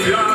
Yeah.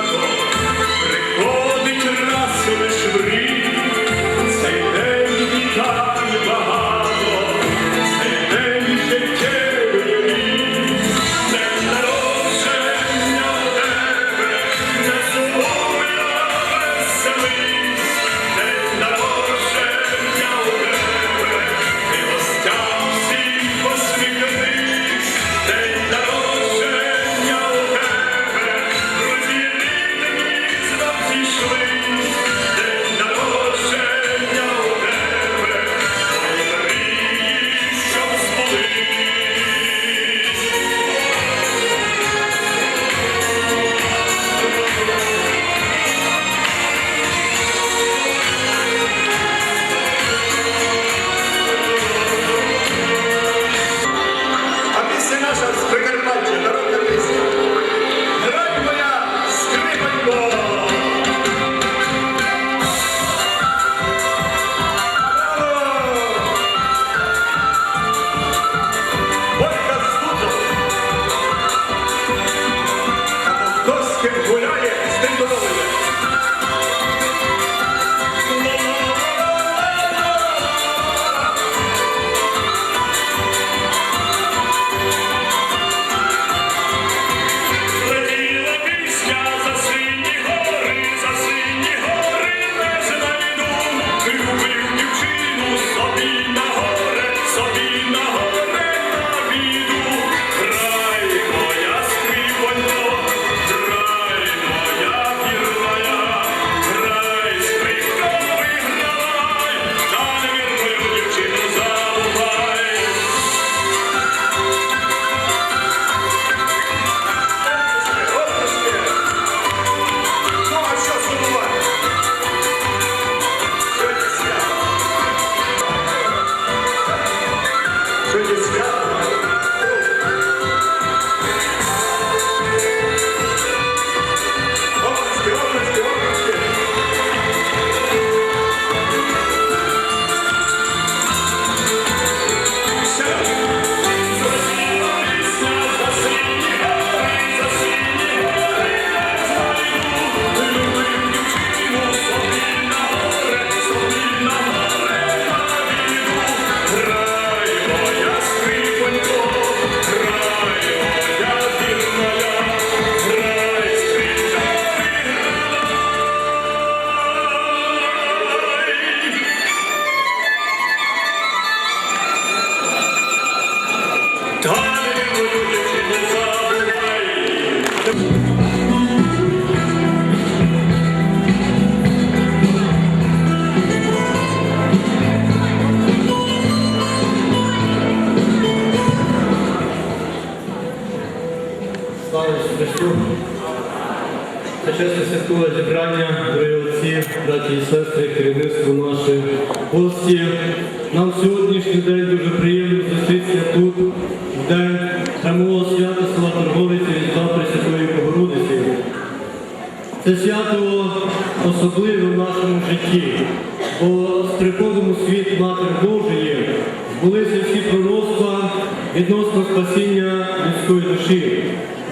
людської душі,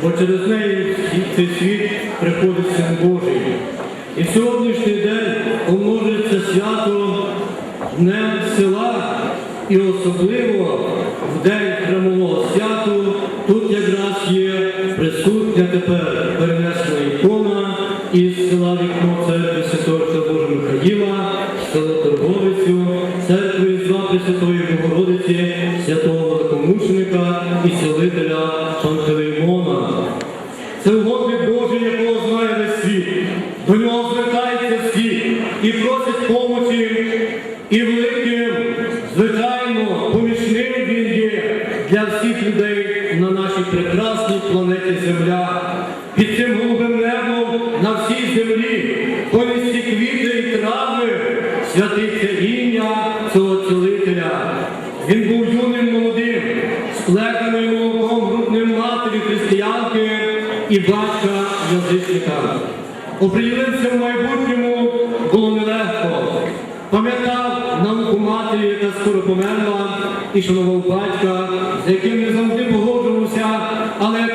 бо через неї цей світ приходить Син Божий. І сьогоднішній день умножується свято Днем села і особливо в день. Цілителя. Він був юним молодим, сплеканим молоком грудним матері християнки і батька язичника. Оприділився в майбутньому було нелегко. Пам'ятав науку матері, яка скоро померла, і шанував батька, з яким не завжди погоджувався, але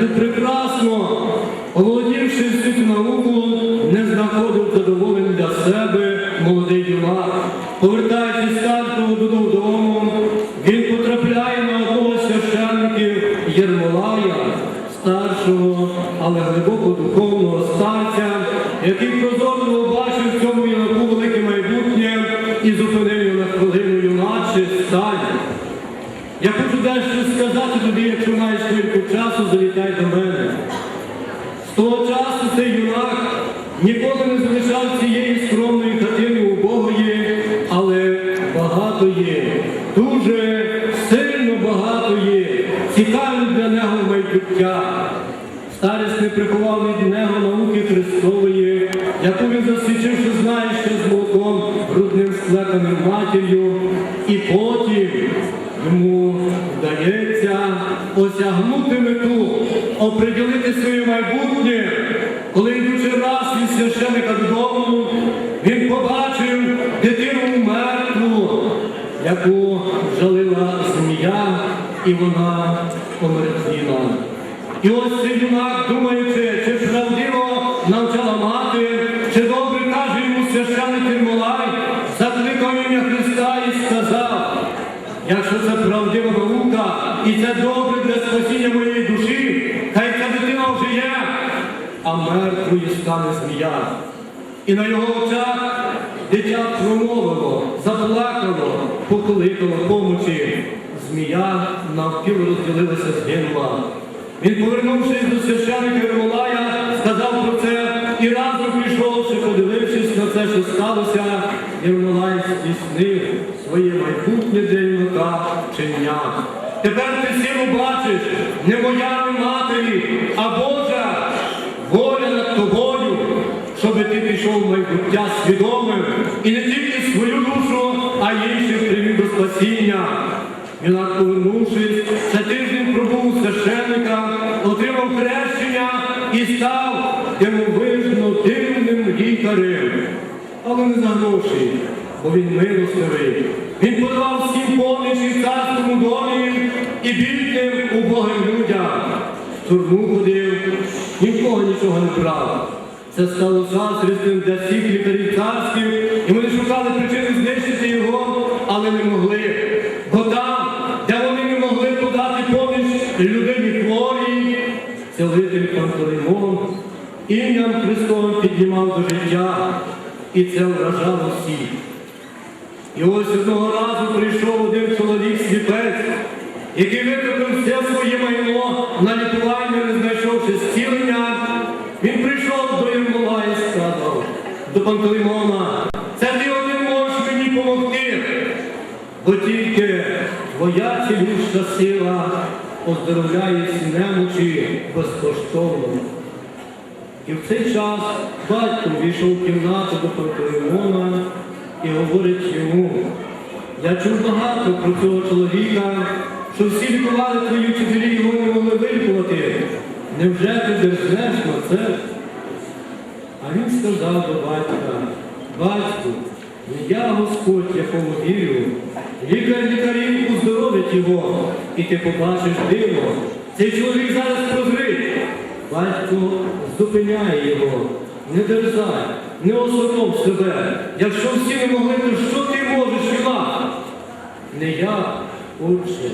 яку прекрасно, від нього науки Христової, яку він засвідчив, що знає ще з молоком грудним склеканим матір'ю, і потім йому вдається осягнути мету, оприділити своє майбутнє. Коли йдучи раз від священика додому, він побачив дитину мертву, яку жалила змія, і вона помертвіла. І ось цей юнак, думаючи, і це добре для спасіння моєї душі, хай ця дитина вжиє, а мертвою стане змія. І на його очах дитя промовило, заплакало, покликало помочі. Змія навпіл розділилася згинула. Він, повернувшись до священника Єрмолая, сказав про це і разом пішовши, подивившись на це, що сталося, Єрмолай здійснив своє майбутнє для юнака вчення. Тепер ти силу бачиш, не моя матері, а Божа воля над тобою, щоби ти пішов в майбуття свідомим і не тільки свою душу, а інших привів до спасіння. Юнак, повернувшись, за тиждень пробув священника, отримав хрещення і став дивовижно дивним лікарем. Але не за гроші, бо він милостивий. Він подавав всім помічі царському домі і бідним убогим людям. Турму ходив, ні в кого нічого не брав. Це стало заздрістим для всіх лікарів царських, і вони шукали причини знищити його, але не могли. Бо там, де вони не могли подати поміч людині хворій, цілитель Пантелеймон ім'ям Христовим піднімав до життя, і це вражало всіх. І ось одного разу прийшов один чоловік сліпець, який викопив все своє майно на лікування, не знайшовши зцілення. Він прийшов до Єрмола і сказав до Пантелеймона, це ти один можеш мені помогти, бо тільки Твоя цілюща сила оздоровляє всі немочі безкоштовно. І в цей час батько війшов в кімнату до Пантелеймона і говорить йому, я чув багато про цього чоловіка, що всі лікували твої вчителі його не могли вилікувати. Невже ти дерзнеш на це? А він сказав до батька, батьку, не я Господь, якому вірю. Лікар лікарів уздоровить його, і ти побачиш диво. Цей чоловік зараз прозрить. Батько зупиняє його. Не дерзай, не осором себе. Якщо всі не могли, то що ти можеш вона? Не я, отче,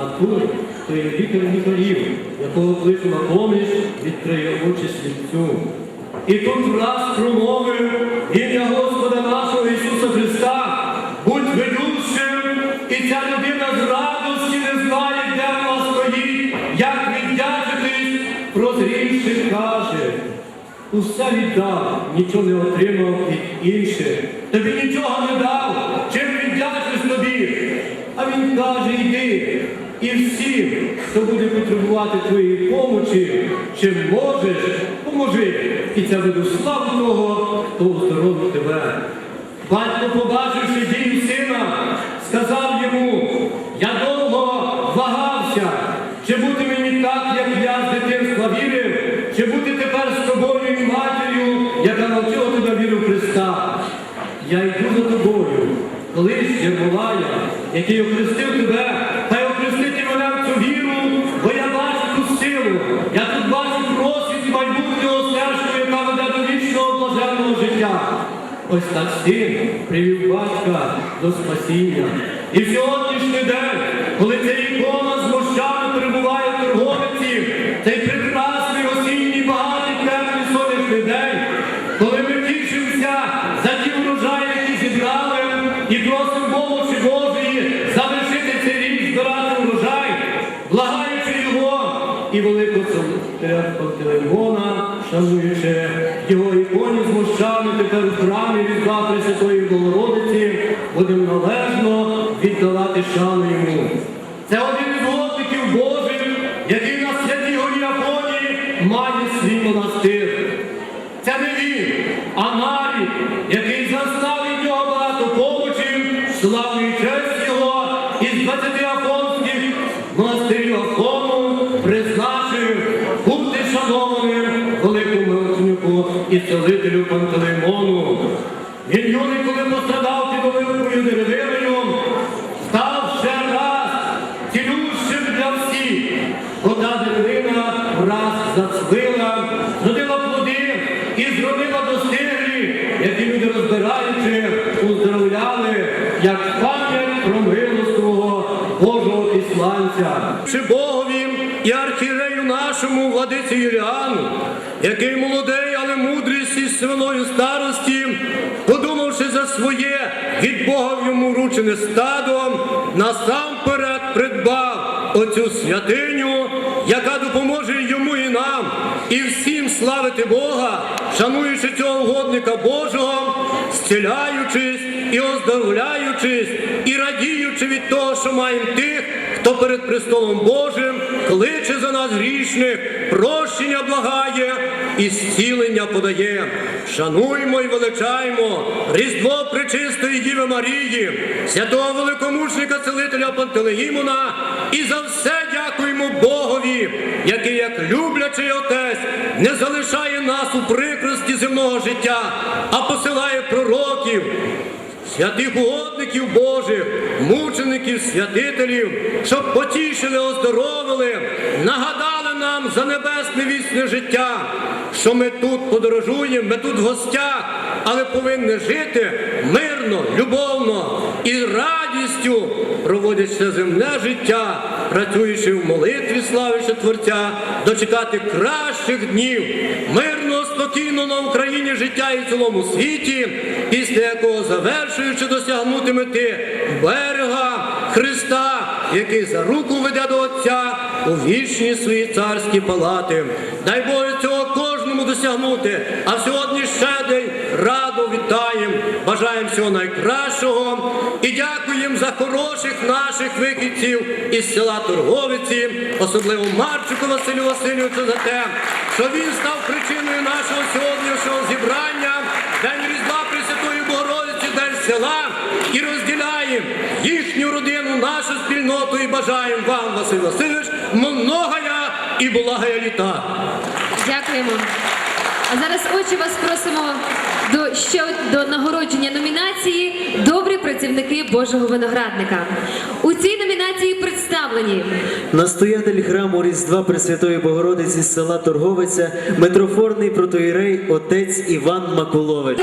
а той, є лікар лікарів, якого кличу на поміч, відкриє очі сліпцю. І тут враз промовив ім'я Господа нашого Ісуса Христа, будь ведучим, і ця людина Усе віддав, нічого не отримав від інших. Тобі нічого не дав, чим віддячиш тобі. А він каже, йди. І всім, хто буде потребувати твоєї помочі, чим можеш, поможи. І це веду славу того, хто оздоровив тебе. Батько, побачивши дію сина, сказав Єрмолая, який охрестив тебе, хай охрестить і мене в цю віру, бо я бачу ту силу, я тут бачу просвіт майбутнього стежку, яка веде до вічного блаженного життя. Ось так син привів батька до спасіння. І в сьогоднішній день, коли ця ікона з мощами перебуває в торговиці, цей прекрасний осінній багатий шануючи його іконі з мощами тепер в храмі від завтра Святої Богородиці, будемо належно віддавати шану йому. Целителю Пантелеймону. Він юний, коли пострадав під великою деревиною, став ще раз цілющим для всіх. Вода деревина враз зацвила, зродила плоди і зробила достиглі, які люди розбираючи, уздоровляли, як пам'ять про милостивого Божого післанця. Чи Богові і архірею нашому владиці Юліану, який молодий, але мудрість свиною старості, подумавши за своє від Бога йому вручене стадо, насамперед придбав оцю святиню, яка допоможе йому і нам, і всім славити Бога, шануючи цього угодника Божого, зціляючись і оздоровляючись, і радіючи від того, що маємо тих, хто перед престолом Божим кличе за нас грішних, прощення благає і зцілення подає. Шануймо і величаємо Різдво Пречистої Діви Марії, святого великомучника целителя Пантелеїмона, і за все дякуємо Богові, який, як люблячий отець, не залишає нас у прикрості земного життя, а посилає пророків, святих угодників Божих, мучеників, святителів, щоб потішили, оздоровили, нагадали нам за небесне вічне життя, що ми тут подорожуємо, ми тут в гостях, але повинні жити мирно, любовно і радістю, проводячи земне життя, працюючи в молитві, славячи Творця, дочекати кращих днів, мирно, спокійно на Україні життя і цілому світі, після якого завершуючи досягнути мети берега Христа, який за руку веде до Отця у вічні свої царські палати. Дай Боже цього кожному досягнути, а сьогодні ще день від вітаємо, бажаємо всього найкращого і дякуємо за хороших наших вихідців із села Торговиці, особливо Марчику Василю Васильовичу за те, що він став причиною нашого сьогоднішнього зібрання, День Різдва Пресвятої Богородиці, День села. І розділяємо їхню родину, нашу спільноту. І бажаємо вам, Василь Васильович, многая і благая літа. Дякуємо. А зараз очі вас просимо до ще до нагородження номінації Добрі працівники Божого виноградника. У цій номінації представлені Настоятель храму Різдва Пресвятої Богородиці з села Торговиця, митрофорний протоїрей отець Іван Макулович.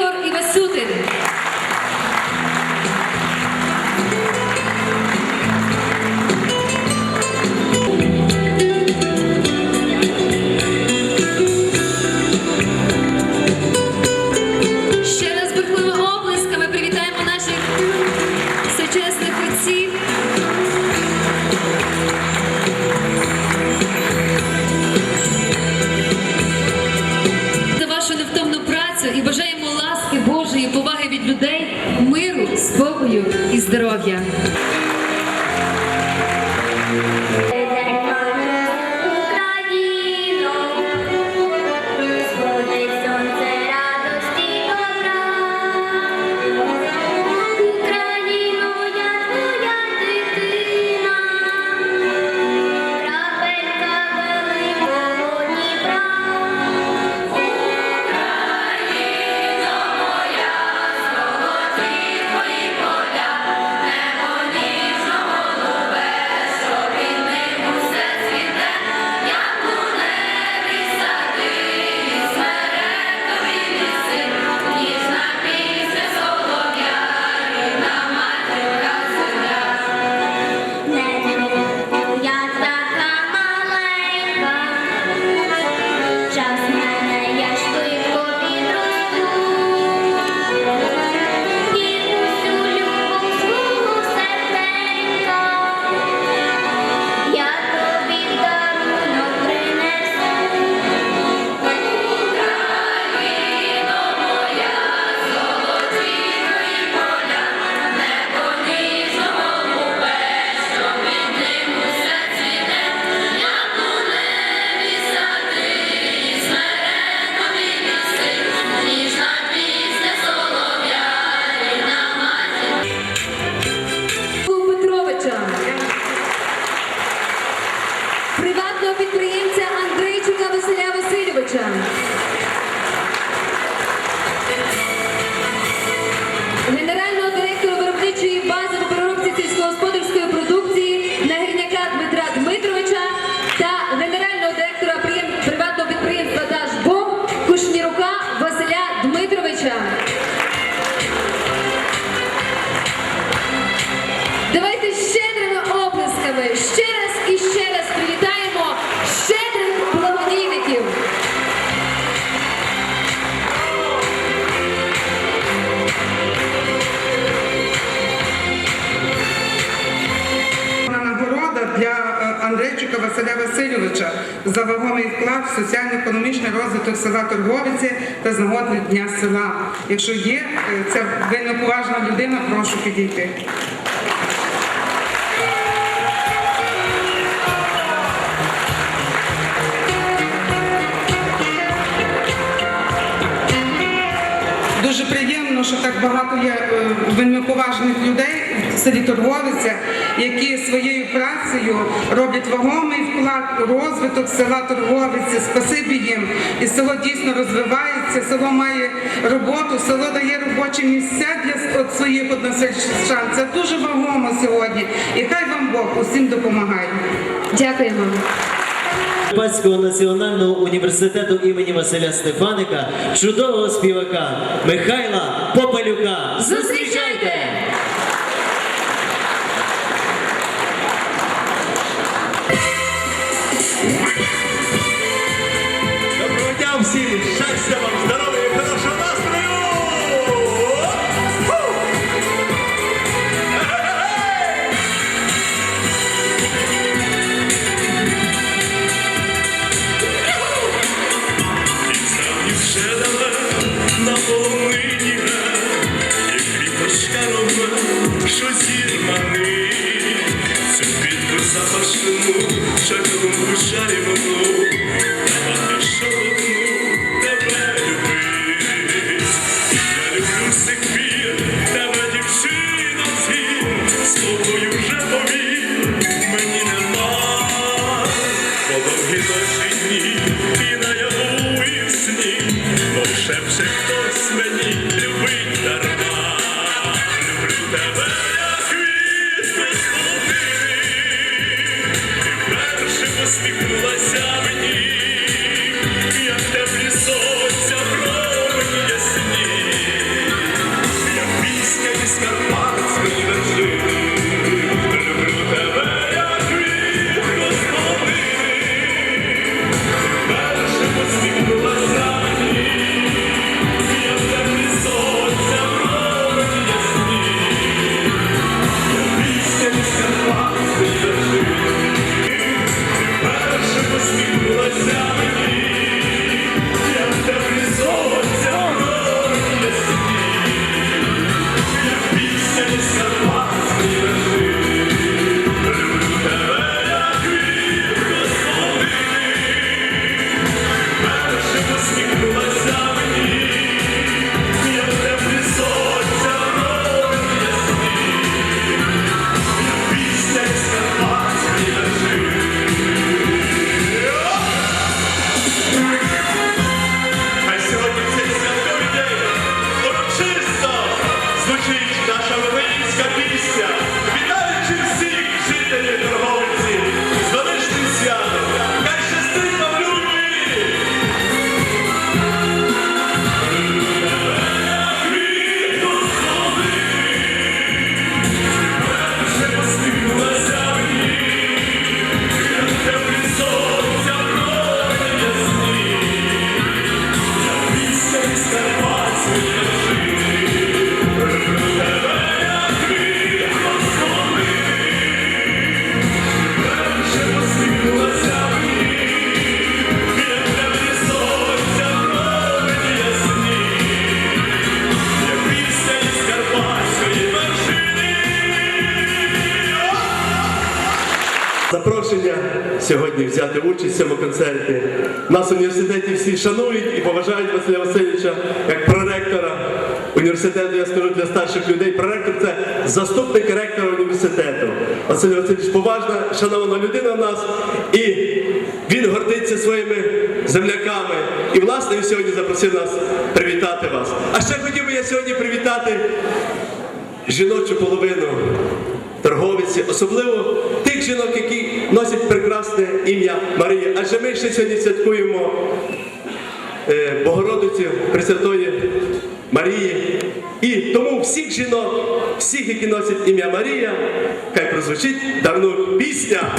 Якщо є це ця винноповажна людина, прошу підійти. Дуже приємно, що так багато є е, вельмиповажних людей в селі Торговиця, які своєю працею роблять вагомий вклад у розвиток села Торговиця. Спасибі їм. І село дійсно розвивається, село має роботу, село дає робочі місця для своїх односельчан. Це дуже вагомо сьогодні. І хай вам Бог усім допомагає. Дякуємо. Карпатського національного університету імені Василя Стефаника, чудового співака Михайла Попелюка. Зустрічайте! Запрошення сьогодні взяти участь в цьому концерті. Нас в університеті всі шанують і поважають Василя Васильовича як проректора університету. Я скажу для старших людей. Проректор це заступник ректора університету. Василь Васильович поважна, шанована людина в нас, і він гордиться своїми земляками. І власне він сьогодні запросив нас привітати вас. А ще хотів би я сьогодні привітати жіночу половину торговиці, особливо тих жінок, які носять прекрасне ім'я Марія. Адже ми ще сьогодні святкуємо Богородиці Богородицю Пресвятої Марії. І тому всіх жінок, всіх, які носять ім'я Марія, хай прозвучить давно пісня.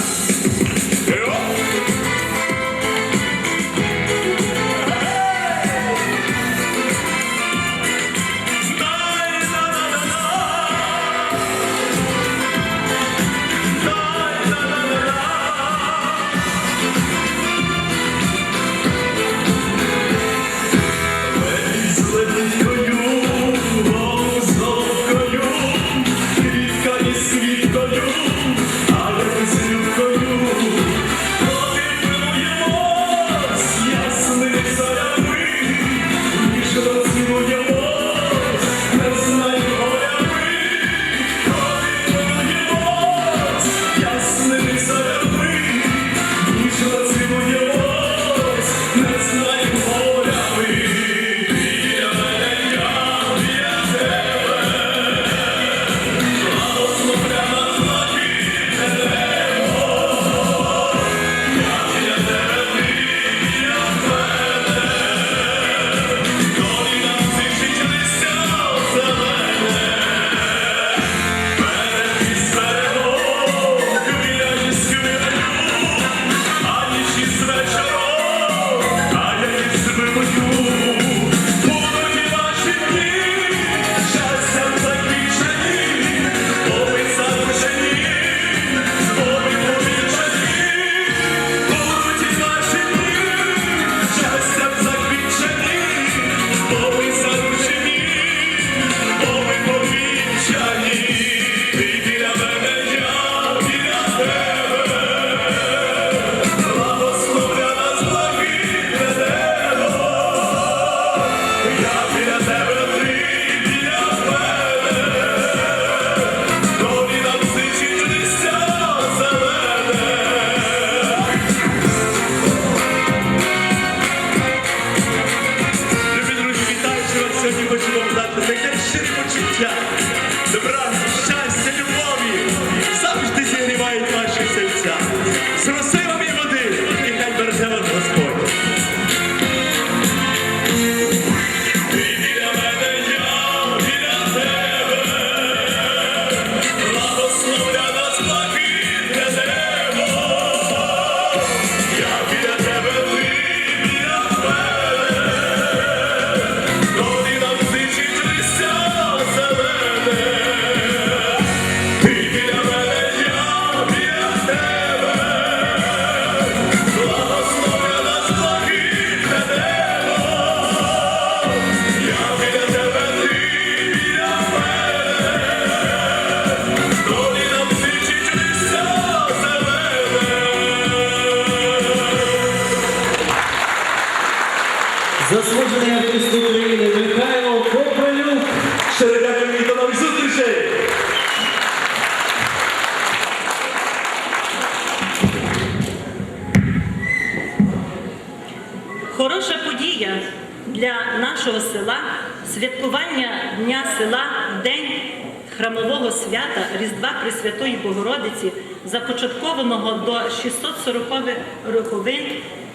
Пресвятої Богородиці, започаткованого до 640-х роковин.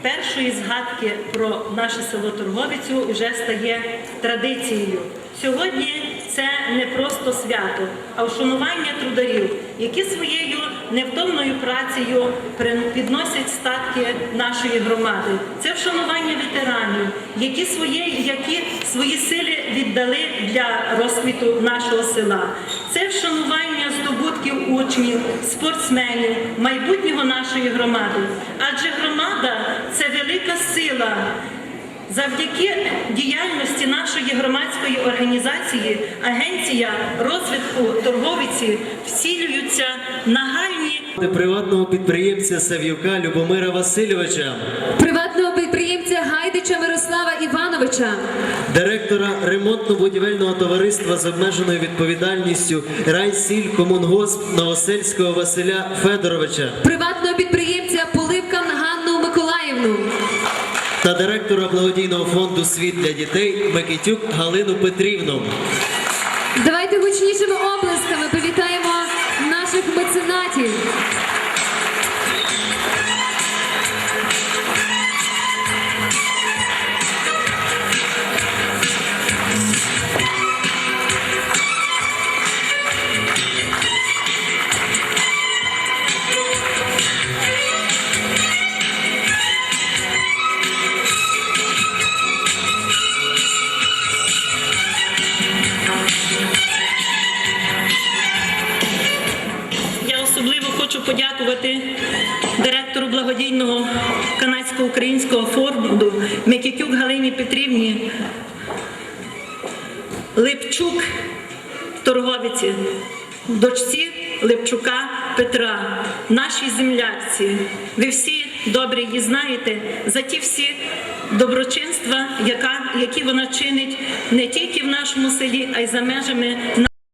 Першої згадки про наше село Торговицю вже стає традицією. Сьогодні це не просто свято, а вшанування трударів, які своєю невтомною працею підносять статки нашої громади. Це вшанування ветеранів, які свої, які свої сили віддали для розквіту нашого села. Це вшанування здобутків учнів, спортсменів, майбутнього нашої громади. Адже громада це велика сила. Завдяки діяльності нашої громадської організації Агенція розвитку торговиці вцілюються нагальні Приватного підприємця Сав'юка Любомира Васильовича, Приватного підприємця Гайдича Мирослава Івановича, директора ремонтно-будівельного товариства з обмеженою відповідальністю Райсіль Комунгосп Новосельського Василя Федоровича приватного підприємця Поливкан Ганну Миколаївну, та директора благодійного фонду Світ для дітей Микитюк Галину Петрівну. Давайте гучнішими оплесками привітаємо наших меценатів. Доброчинства, яка, які вона чинить не тільки в нашому селі, а й за межами.